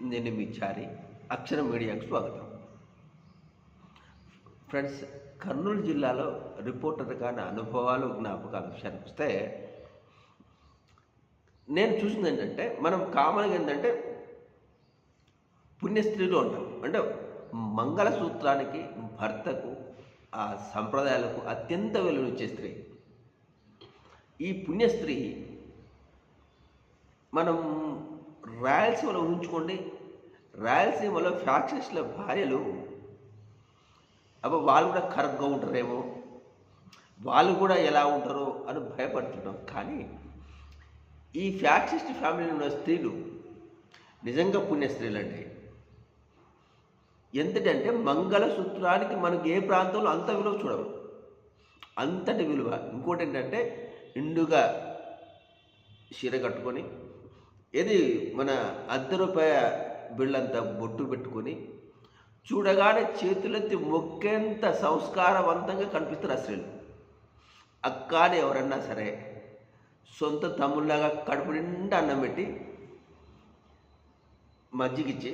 నేను మీ చారి. అక్షరం మీడియాకు స్వాగతం. ఫ్రెండ్స్ కర్నూలు జిల్లాలో రిపోర్టర్ కాని అనుభవాలు జ్ఞాపకాలు విషయానికి వస్తే నేను చూసింది ఏంటంటే మనం కామన్గా ఏంటంటే పుణ్యస్త్రీలు ఉంటాం. అంటే మంగళసూత్రానికి భర్తకు ఆ సంప్రదాయాలకు అత్యంత వెలువనిచ్చే స్త్రీ. ఈ పుణ్యస్త్రీ మనం రాయలసీమలో ఉంచుకోండి రాయలసీమలో ఫ్యాక్షన్స్ల భార్యలు అబ్బా వాళ్ళు కూడా కరెక్ట్గా ఉంటారేమో. వాళ్ళు కూడా ఎలా ఉంటారో అని భయపడుతున్నాం కానీ ఈ ఫ్యాక్షిస్ట్ ఫ్యామిలీలో ఉన్న స్త్రీలు నిజంగా పుణ్య స్త్రీలు అంటే ఎంతటంటే మంగళసూత్రానికి మనకి ఏ ప్రాంతంలో అంత విలువ చూడము అంతటి విలువ. ఇంకోటి ఏంటంటే నిండుగా చీర కట్టుకొని ఇది మన అర్ధ రూపాయ బిళ్ళంతా బొట్టు పెట్టుకొని చూడగానే చేతులెత్తి మొక్కేంత సంస్కారవంతంగా కనిపిస్తారు అశ్రీలు స్త్రీలు అక్కాని ఎవరన్నా సరే సొంత తమ్ముళ్ళగా కడుపు నిండా అన్నం పెట్టి మజ్జిగిచ్చి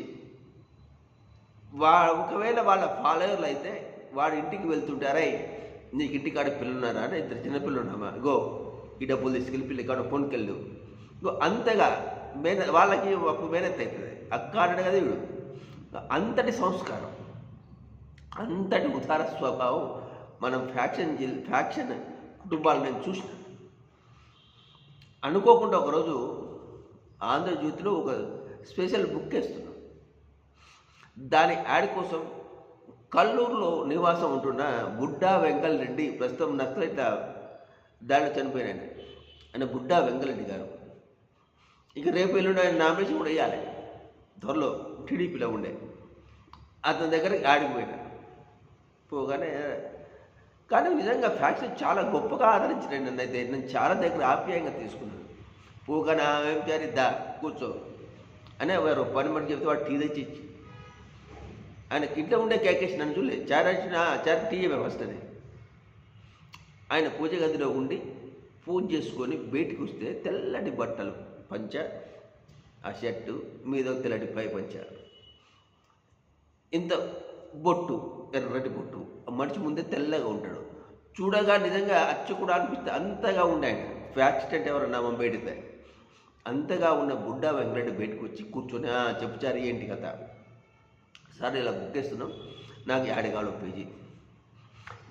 వా ఒకవేళ వాళ్ళ ఫాలోయర్లు అయితే వాడి ఇంటికి వెళ్తుంటారే నీకు ఇంటికాడ పిల్లలున్నారా అని ఇద్దరు చిన్నపిల్లలు ఉన్నామా గో ఈ డబ్బులు తీసుకెళ్ళి పిల్లి కాడ కొనుకెళ్ళు ఇగో అంతగా మేన వాళ్ళకి అప్పుడు మేనత్ అవుతుంది. అక్క అన్నాడు కదా వీడు. అంతటి సంస్కారం అంతటి ఉదార స్వభావం మనం ఫ్యాక్షన్ జిల్ ఫ్యాక్షన్ కుటుంబాలు నేను చూసిన. అనుకోకుండా ఒకరోజు ఆంధ్రజ్యోతిలో ఒక స్పెషల్ బుక్ వేస్తున్నాం. దాని యాడ్ కోసం కల్లూరులో నివాసం ఉంటున్న బుడ్డా వెంకల్ రెడ్డి ప్రస్తుతం నక్సలైట్ దాడిలో చనిపోయిన ఆయన ఆయన బుడ్డా వెంకలరెడ్డి గారు. ఇక రేపు ఎల్లుండి ఆయన నామినేషన్ కూడా వేయాలి. త్వరలో టీడీపీలో ఉండే. అతని దగ్గరికి ఆడిపోయినా పోగానే కానీ నిజంగా ఫ్యాక్షన్ చాలా గొప్పగా ఆదరించినాడు నన్ను అయితే. నేను చాలా దగ్గర ఆప్యాయంగా తీసుకున్నాను పోగానే ఆమె ఏం చేయాలి? దా కూర్చో. అనే వారు పని మని చెప్తే వాడు టీ తెచ్చి ఇచ్చి. ఆయనకి ఇంట్లో ఉండే కేకేసి నన్ను చూడలే. చారాచిన వచ్చిన చారి టీ వస్తుంది ఆయన పూజ గదిలో ఉండి పూజ చేసుకొని బయటికి వస్తే తెల్లటి బట్టలు. పంచ ఆ షర్టు మీద తెల్లటి పై పంచ. ఇంత బొట్టు ఎర్రటి బొట్టు. ఆ మనిషి ముందే తెల్లగా ఉంటాడు. చూడగా నిజంగా అచ్చు కూడా అనిపిస్తే అంతగా ఉండే ఫ్యాక్సిడెంట్ ఫ్యాక్ట్ అంటే ఎవరన్నా నామం బయటితే అంతగా ఉన్న బుడ్డ వెంకరెడ్డి బయటకు వచ్చి కూర్చొని చెప్పుచారు ఏంటి కథ? సార్ ఇలా గుక్కేస్తున్నాం నాకు యాడగాలో పేజీ.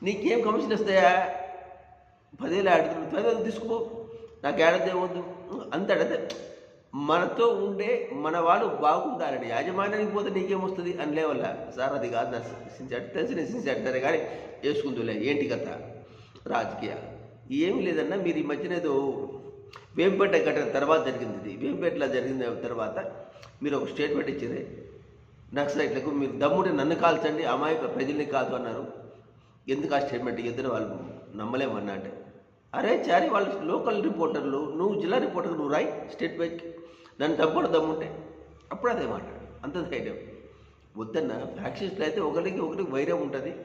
నీకేం కమిషన్ వస్తాయా పదేళ్ళు ఆడుతున్నావు పదేళ్ళు తీసుకో నాకు ఏడాది వద్దు అంత మనతో ఉండే మన వాళ్ళు బాగుండాలని యాజమాన్యానికి పోతే నీకేమొస్తుంది అని లేవల్ల. సార్ అది కాదు నా తెలిసి నేను సిన్సియారిటీ కానీ వేసుకుందులే ఏంటి కథ? రాజకీయ. ఏమీ లేదన్నా మీరు ఈ మధ్యన ఏదో వేంపేట ఘటన తర్వాత జరిగింది ఇది. వేంపేటలో జరిగిన తర్వాత మీరు ఒక స్టేట్మెంట్ ఇచ్చారే. నక్సలైట్లకు మీరు దమ్ముడి నన్ను కాల్చండి అమాయక ప్రజల్ని కాదు అన్నారు. ఎందుకు ఆ స్టేట్మెంట్ ఇద్దరు వాళ్ళు నమ్మలేమన్నా అంటే. అరే చారి వాళ్ళు లోకల్ రిపోర్టర్లు నువ్వు జిల్లా రిపోర్టర్ నువ్వు రాయి స్టేట్ బ్యాంక్ నన్ను చంపడం దమ్ముంటే. అప్పుడు అదే మాట. అంత ధైర్యం. వద్దన్న ఫ్యాక్షన్స్లో అయితే ఒకరికి ఒకరికి వైరం ఉంటుంది.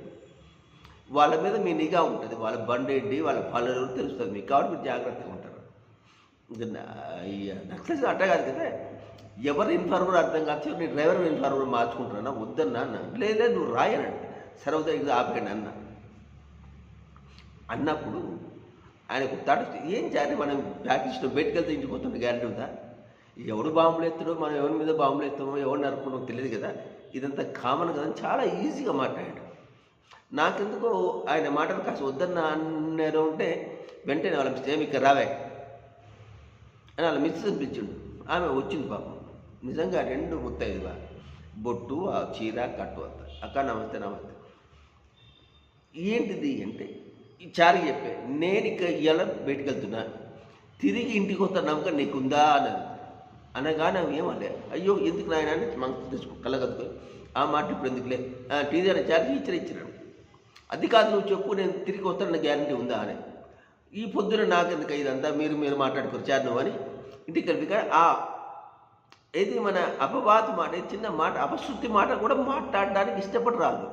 వాళ్ళ మీద మీ నిఘా ఉంటుంది. వాళ్ళ బండి ఏంటి వాళ్ళ ఫాలోవర్లు తెలుస్తుంది మీకు. కాబట్టి మీరు జాగ్రత్తగా ఉంటారు. నక్సల్స్ అట్ట కాదు కదా. ఎవరు ఇన్ఫార్మర్ అర్థం కాదు. నీ డ్రైవర్ ఇన్ఫార్మర్ మార్చుకుంటున్నా వద్దన్నా అన్న. లేదా నువ్వు రాయనండి సర్వదా ఆపండి అన్న అన్నప్పుడు ఆయనకు తడు ఏం చేయాలి? మనం ప్యాకేజ్లో బయటకు వెళ్తే ఇంటికి పోతుండే గ్యారంటీ ఉందా? ఎవడు బాంబులు ఎత్తాడో మనం ఎవరి మీద బాంబులు ఎత్తామో ఎవరు నరుకున్నామో తెలియదు కదా? ఇదంతా కామన్ కదా అని చాలా ఈజీగా మాట్లాడాడు. నాకెందుకో ఆయన మాటలు కాస్త వద్దన్న అన్నారు ఉంటే వెంటనే వాళ్ళ మిస్ ఏమి ఇక్కడ రావే అని వాళ్ళ మిస్సెస్ పిలిచిండు. ఆమె వచ్చింది పాపం. నిజంగా రెండు ముత్తైదుగా బొట్టు ఆ చీర కట్టు అంత. అక్క నమస్తే నమస్తే. ఏంటిది అంటే చారి చెప్పే నేను ఇక ఇవాళ బయటికి వెళ్తున్నా తిరిగి ఇంటికి వస్తా నమ్మకం నీకుందా? అన్నది. అనగానే అవి ఏమలే అయ్యో ఎందుకు నాయన? అని మనకు తెచ్చుకో కళ్ళగద్దుకొని ఆ మాట ఇప్పుడు ఎందుకులే? టీజీ అని చార్జీ ఇచ్చిన ఇచ్చినాడు అది కాదు నువ్వు చెప్పు నేను తిరిగి వస్తానన్న గ్యారంటీ ఉందా? అని. ఈ పొద్దున నాకెందుకు ఇదంతా మీరు మీరు మాట్లాడుకోరు చార్ నువ్వు అని ఇంటికి కలిపి ఆ ఏది మన అపవాదు మాట చిన్న మాట అపశృతి మాట కూడా మాట్లాడడానికి ఇష్టపడరాదు.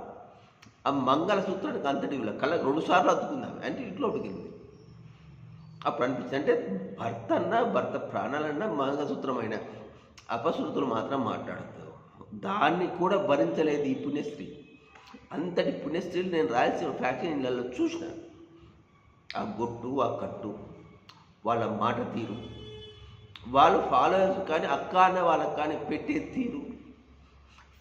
ఆ మంగళసూత్రానికి అంతటి విలువ కళ్ళ రెండు సార్లు అద్దుకుందాం అంటే ఇంట్లో ఉడికింది అప్పుడు అనిపించింది అంటే భర్త అన్నా భర్త ప్రాణాలన్నా మంగళసూత్రమైన అపశృతులు మాత్రం మాట్లాడద్దు. దాన్ని కూడా భరించలేదు ఈ పుణ్యస్త్రీ. అంతటి పుణ్యస్త్రీలు నేను రాయలసీమ ఫ్యాక్టరీ ఇళ్ళల్లో చూసిన. ఆ గొట్టు ఆ కట్టు వాళ్ళ మాట తీరు. వాళ్ళు ఫాలోవర్స్ కానీ అక్క అన్న వాళ్ళకి కానీ పెట్టే తీరు.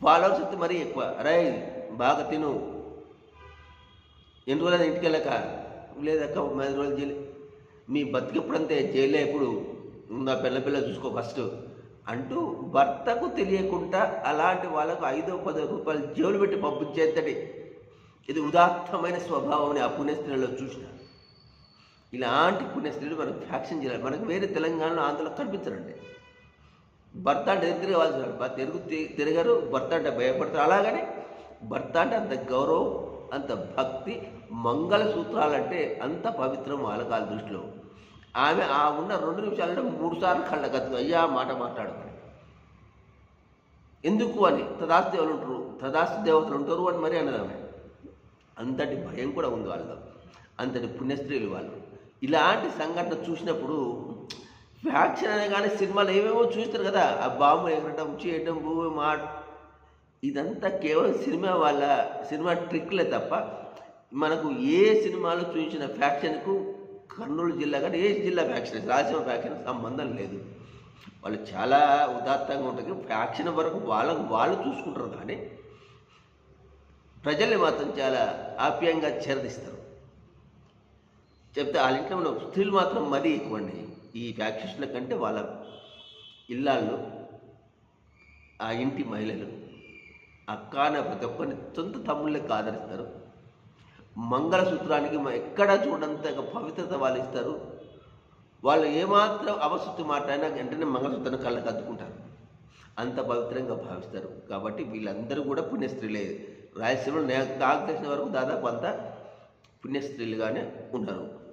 ఫాలోవర్స్ అయితే మరీ ఎక్కువ. రై బాగా తిను. ఎన్ని రోజులు ఇంటికి వెళ్ళక లేదక్క పది రోజులు జైలు. మీ బతికెప్పుడంతే జైల్లో ఎప్పుడు నా పిల్ల పిల్ల చూసుకో ఫస్ట్ అంటూ భర్తకు తెలియకుండా అలాంటి వాళ్ళకు ఐదో పదో రూపాయలు జేబులు పెట్టి పంపించేంతటి ఇది ఉదాత్తమైన స్వభావం ఆ పుణ్యస్త్రీలో చూసిన. ఇలాంటి పుణ్యస్త్రీలు మనకు ఫ్యాక్షన్ చేయాలి. మనకు వేరే తెలంగాణలో ఆంధ్రలో కనిపించరండి. భర్త అంటే ఎదురు తిరగవలసిన తిరుగు తి- తిరగరు భర్త అంటే భయపడతారు. అలాగనే భర్త అంటే అంత గౌరవం అంత భక్తి మంగళ సూత్రాలంటే అంత పవిత్రం వాళ్ళ దృష్టిలో. ఆమె ఆ ఉన్న రెండు నిమిషాలంటే మూడు సార్లు కళ్ళ కత్తు అయ్యా మాట మాట్లాడుతుంది. ఎందుకు అని తదాస్తు దేవులు ఉంటారు. తదాస్తు దేవతలు ఉంటారు అని మరి అన్నది ఆమె. అంతటి భయం కూడా ఉంది వాళ్ళలో. అంతటి పుణ్యస్త్రీలు వాళ్ళు. ఇలాంటి సంఘటన చూసినప్పుడు ఫ్యాక్షన్ అనే కానీ సినిమాలు ఏమేమో చూస్తారు కదా ఆ బాంబు ఎగరటం చేయటం మాట మా ఇదంతా కేవలం సినిమా వాళ్ళ సినిమా ట్రిక్లే తప్ప మనకు ఏ సినిమాలో చూసిన ఫ్యాక్షన్కు కర్నూలు జిల్లా కానీ ఏ జిల్లా ఫ్యాక్షన్ రాయలసీమ ఫ్యాక్షన్ సంబంధం లేదు. వాళ్ళు చాలా ఉదాత్తంగా ఉంటుంది ఫ్యాక్షన్ వరకు వాళ్ళకు వాళ్ళు చూసుకుంటారు కానీ ప్రజల్ని మాత్రం చాలా ఆప్యాయంగా చేరదీస్తారు చెప్తే వాళ్ళ ఇంట్లో ఉన్న స్త్రీలు మాత్రం మరీ ఎక్కువ అండి ఈ ఫ్యాక్షన్ల కంటే వాళ్ళ ఇళ్ళల్లో ఆ ఇంటి మహిళలు అక్క అనే ప్రతి ఒక్కరిని సొంత తమ్ముళ్ళకి ఆదరిస్తారు మంగళసూత్రానికి మ- ఎక్కడా చూడంత పవిత్రత వాళ్ళు ఇస్తారు. వాళ్ళు ఏమాత్రం అవసృతి మాట్లాడినా వెంటనే మంగళసూత్రాన్ని కళ్ళకు అద్దుకుంటారు. అంత పవిత్రంగా భావిస్తారు. కాబట్టి వీళ్ళందరూ కూడా పుణ్యస్త్రీలే. రాయలసీమలో నాకు తెలిసిన వరకు దాదాపు అంతా పుణ్యస్త్రీలుగానే ఉన్నారు.